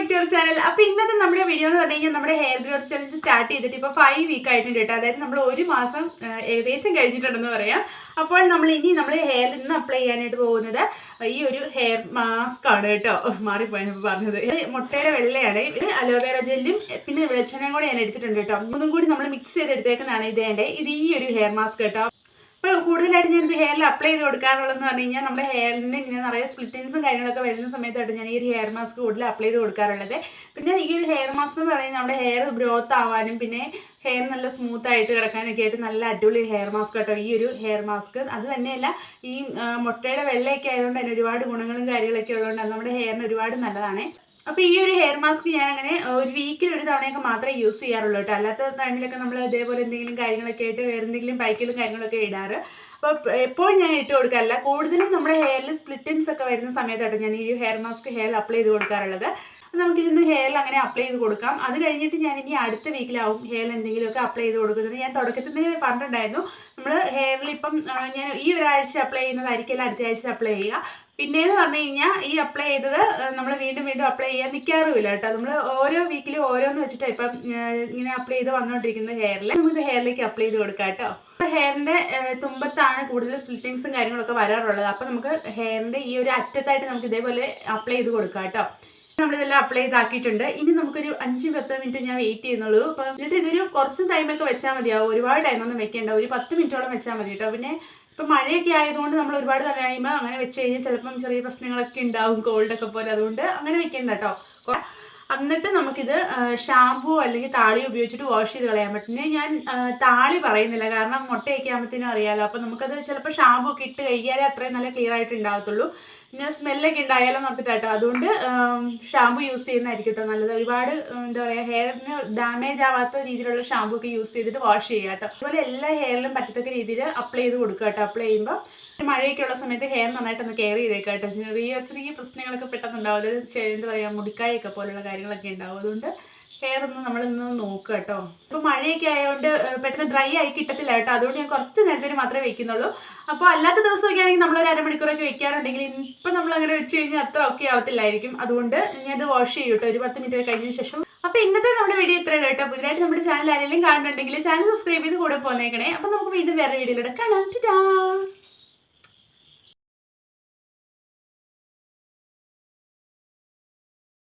Back to channel അപ്പോൾ ഇന്നത്തെ നമ്മുടെ വീഡിയോ എന്ന് പറഞ്ഞു കഴിഞ്ഞാൽ നമ്മുടെ ഹെയർ ഗ്രോത്ത് ചലഞ്ച് സ്റ്റാർട്ട് ചെയ്തിട്ട് ഇപ്പോൾ ഫൈവ് വീക്ക് ആയിട്ടുണ്ട് കേട്ടോ. അതായത് നമ്മൾ ഒരു മാസം ഏകദേശം കഴിഞ്ഞിട്ടുണ്ടെന്ന് പറയാം. അപ്പോൾ നമ്മൾ ഇനി നമ്മൾ ഹെയറിൽ നിന്ന് അപ്ലൈ ചെയ്യാനായിട്ട് പോകുന്നത് ഈ ഒരു ഹെയർ മാസ്ക് ആണ് കേട്ടോ. മാറിപ്പോയാണ് ഇപ്പോൾ പറഞ്ഞത്. ഇത് മുട്ടയുടെ വെള്ളയാണ്. ഇത് അലോവേറ ജെല്ലും പിന്നെ വെളിച്ചെണ്ണയും കൂടെ ഞാൻ എടുത്തിട്ടുണ്ട് കേട്ടോ. മൂന്നും കൂടി നമ്മൾ മിക്സ് ചെയ്ത് എടുത്തേക്കുന്നതാണ് ഇതേണ്ടേ ഇത് ഈ ഒരു ഹെയർ മാസ്ക് കേട്ടോ. അപ്പോൾ കൂടുതലായിട്ട് ഞാൻ ഇത് ഹെയറിൽ അപ്ലൈ ചെയ്ത് കൊടുക്കാറുള്ളതെന്ന് പറഞ്ഞു കഴിഞ്ഞാൽ നമ്മുടെ ഹെയറിന് ഇങ്ങനെ നിറയെ സ്പ്ലിറ്റിൻസും കാര്യങ്ങളൊക്കെ വരുന്ന സമയത്തായിട്ട് ഞാൻ ഈ ഒരു ഹെയർ മാസ്ക് കൂടുതൽ അപ്ലൈ ചെയ്ത് കൊടുക്കാറുള്ളത്. പിന്നെ ഈ ഒരു ഹെയർ മാസ്ക് എന്ന് പറയുന്നത് നമ്മുടെ ഹെയർ ഗ്രോത്ത് ആവാനും പിന്നെ ഹെയർ നല്ല സ്മൂത്ത് ആയിട്ട് കിടക്കാനൊക്കെ ആയിട്ട് നല്ല അടിപൊളി ഹെയർ മാസ്ക് കേട്ടോ ഈ ഒരു ഹെയർ മാസ്ക് അത് തന്നെയല്ല ഈ മുട്ടയുടെ വെള്ളയൊക്കെ ആയതുകൊണ്ട് തന്നെ ഒരുപാട് ഗുണങ്ങളും കാര്യങ്ങളൊക്കെ ഉള്ളതുകൊണ്ട് നമ്മുടെ ഹെയറിന് ഒരുപാട് നല്ലതാണ്. അപ്പോൾ ഈ ഒരു ഹെയർ മാസ്ക് ഞാൻ അങ്ങനെ ഒരു വീക്കിൽ ഒരു തവണയൊക്കെ മാത്രമേ യൂസ് ചെയ്യാറുള്ളൂ കേട്ടോ. അല്ലാത്ത ടൈമിലൊക്കെ നമ്മൾ ഇതേപോലെ എന്തെങ്കിലും കാര്യങ്ങളൊക്കെ ആയിട്ട് വേറെ എന്തെങ്കിലും ബൈക്കിലും കാര്യങ്ങളൊക്കെ ഇടാറ്. അപ്പോൾ എപ്പോഴും ഞാൻ ഇട്ട് കൊടുക്കാറില്ല. കൂടുതലും നമ്മുടെ ഹെയറിൽ സ്പ്ലിറ്റിൻസ് ഒക്കെ വരുന്ന സമയത്തായിട്ട് ഞാൻ ഈ ഹെയർ മാസ്ക് ഹെയറിൽ അപ്ലൈ ചെയ്ത് കൊടുക്കാറുള്ളത്. അപ്പോൾ നമുക്ക് ഇതിന് ഹെയറിൽ അങ്ങനെ അപ്ലൈ ചെയ്ത് കൊടുക്കാം. അത് കഴിഞ്ഞിട്ട് ഞാൻ ഇനി അടുത്ത വീക്കിലാവും ഹെയറിൽ എന്തെങ്കിലുമൊക്കെ അപ്ലൈ ചെയ്ത് കൊടുക്കുന്നത്. ഞാൻ തുടക്കത്തിൽ തന്നെ പറഞ്ഞിട്ടുണ്ടായിരുന്നു. നമ്മൾ ഹെയറിൽ ഇപ്പം ഞാൻ ഈ ഒരാഴ്ച അപ്ലൈ ചെയ്യുന്നതായിരിക്കില്ല അടുത്ത ആഴ്ച അപ്ലൈ ചെയ്യുക. പിന്നെയെന്ന് പറഞ്ഞു കഴിഞ്ഞാൽ ഈ അപ്ലൈ ചെയ്തത് നമ്മൾ വീണ്ടും വീണ്ടും അപ്ലൈ ചെയ്യാൻ നിൽക്കാറുമില്ല കേട്ടോ. നമ്മൾ ഓരോ വീക്കിലും ഓരോന്ന് വെച്ചിട്ടാണ് ഇപ്പം ഇങ്ങനെ അപ്ലൈ ചെയ്ത് വന്നുകൊണ്ടിരിക്കുന്നത് ഹെയറിൽ നമുക്ക് ഹെയറിലേക്ക് അപ്ലൈ ചെയ്ത് കൊടുക്കാം കേട്ടോ. ഹെയറിന്റെ തുമ്പത്താണ് കൂടുതൽ സ്പ്ലിറ്റിങ്സും കാര്യങ്ങളൊക്കെ വരാറുള്ളത്. അപ്പം നമുക്ക് ഹെയറിന്റെ ഈ ഒരു അറ്റത്തായിട്ട് നമുക്ക് ഇതേപോലെ അപ്ലൈ ചെയ്ത് കൊടുക്കാം കേട്ടോ. നമ്മളിതെല്ലാം അപ്ലൈ ചെയ്താക്കിയിട്ടുണ്ട്. ഇനി നമുക്കൊരു അഞ്ച് പത്ത് മിനിറ്റ് ഞാൻ വെയിറ്റ് ചെയ്യുന്നുള്ളൂ. അപ്പം എന്നിട്ട് ഇതൊരു കുറച്ച് ടൈമൊക്കെ വെച്ചാൽ മതിയാവും. ഒരുപാട് ടൈമൊന്നും വെക്കേണ്ട. ഒരു പത്ത് മിനിറ്റോളം വെച്ചാൽ മതി കേട്ടോ. പിന്നെ ഇപ്പം മഴയൊക്കെ ആയതുകൊണ്ട് നമ്മൾ ഒരുപാട് തലയായ്മ അങ്ങനെ വെച്ച് കഴിഞ്ഞാൽ ചിലപ്പം ചെറിയ പ്രശ്നങ്ങളൊക്കെ ഉണ്ടാവും. കോൾഡൊക്കെ പോലെ. അതുകൊണ്ട് അങ്ങനെ വെക്കേണ്ട കേട്ടോ. എന്നിട്ട് നമുക്കിത് ഷാമ്പു അല്ലെങ്കിൽ താളി ഉപയോഗിച്ചിട്ട് വാഷ് ചെയ്ത് കളയാൻ പറ്റില്ല ഞാൻ താളി പറയുന്നില്ല. കാരണം മുട്ടയൊക്കെ ആകുമ്പോഴത്തേനും അറിയാമല്ലോ അപ്പം നമുക്കത് ചിലപ്പോൾ ഷാമ്പു ഒക്കെ ഇട്ട് കഴിക്കാലേ അത്രയും നല്ല ക്ലിയർ ആയിട്ട് ഉണ്ടാകത്തുള്ളൂ പിന്നെ സ്മെല്ലൊക്കെ ഉണ്ടായാലും നിർത്തിട്ടാട്ടോ അതുകൊണ്ട് ഷാമ്പു യൂസ് ചെയ്യുന്നതായിരിക്കും കേട്ടോ നല്ലത്. ഒരുപാട് എന്താ പറയുക ഹെയറിന് ഡാമേജ് ആവാത്ത രീതിയിലുള്ള ഷാമ്പു ഒക്കെ യൂസ് ചെയ്തിട്ട് വാഷ് ചെയ്യുക കേട്ടോ അതുപോലെ എല്ലാ ഹെയറിലും പറ്റത്തക്ക രീതിയിൽ അപ്ലൈ ചെയ്ത് കൊടുക്കുക കേട്ടോ അപ്ലൈ ചെയ്യുമ്പോൾ മഴയൊക്കെ ഉള്ള സമയത്ത് ഹെയർ നന്നായിട്ടൊന്ന് കെയർ ചെയ്തേക്കാം കേട്ടോ ചെറിയ ചെറിയ പ്രശ്നങ്ങളൊക്കെ പെട്ടെന്നുണ്ടാവും എന്താ പറയുക മുടിക്കായൊക്കെ പോലുള്ള കാര്യങ്ങളൊക്കെ ഉണ്ടാവും. അതുകൊണ്ട് ഹെയർ ഒന്ന് നമ്മളൊന്ന് നോക്കുക കേട്ടോ. ഇപ്പോൾ മഴയൊക്കെ ആയതുകൊണ്ട് പെട്ടെന്ന് ഡ്രൈ ആയി കിട്ടത്തില്ല കേട്ടോ. അതുകൊണ്ട് ഞാൻ കുറച്ച് നേരത്തേന് മാത്രമേ വെക്കുന്നുള്ളൂ. അപ്പോൾ അല്ലാത്ത ദിവസമൊക്കെ ആണെങ്കിൽ നമ്മൾ ഒരു അരമണിക്കൂറൊക്കെ വെക്കാറുണ്ടെങ്കിൽ ഇപ്പം നമ്മൾ അങ്ങനെ വെച്ച് കഴിഞ്ഞാൽ അത്ര ഒക്കെ ആവത്തില്ലായിരിക്കും. അതുകൊണ്ട് ഞാൻ ഞാനത് വാഷ് ചെയ്യും കേട്ടോ. ഒരു പത്ത് മിനിറ്റ് കഴിഞ്ഞതിന് ശേഷം. അപ്പോൾ ഇന്നത്തെ നമ്മുടെ വീഡിയോ ഇത്രയേ കേട്ടോ. പുതിയതായിട്ട് നമ്മുടെ ചാനൽ ആരെങ്കിലും കാണുന്നുണ്ടെങ്കിൽ ചാനൽ സബ്സ്ക്രൈബ് ചെയ്ത് കൂടെ പോന്നേക്കണേ. അപ്പോൾ നമുക്ക് വീണ്ടും വേറെ വീഡിയോയിലൂടെ കാണാം. ടാ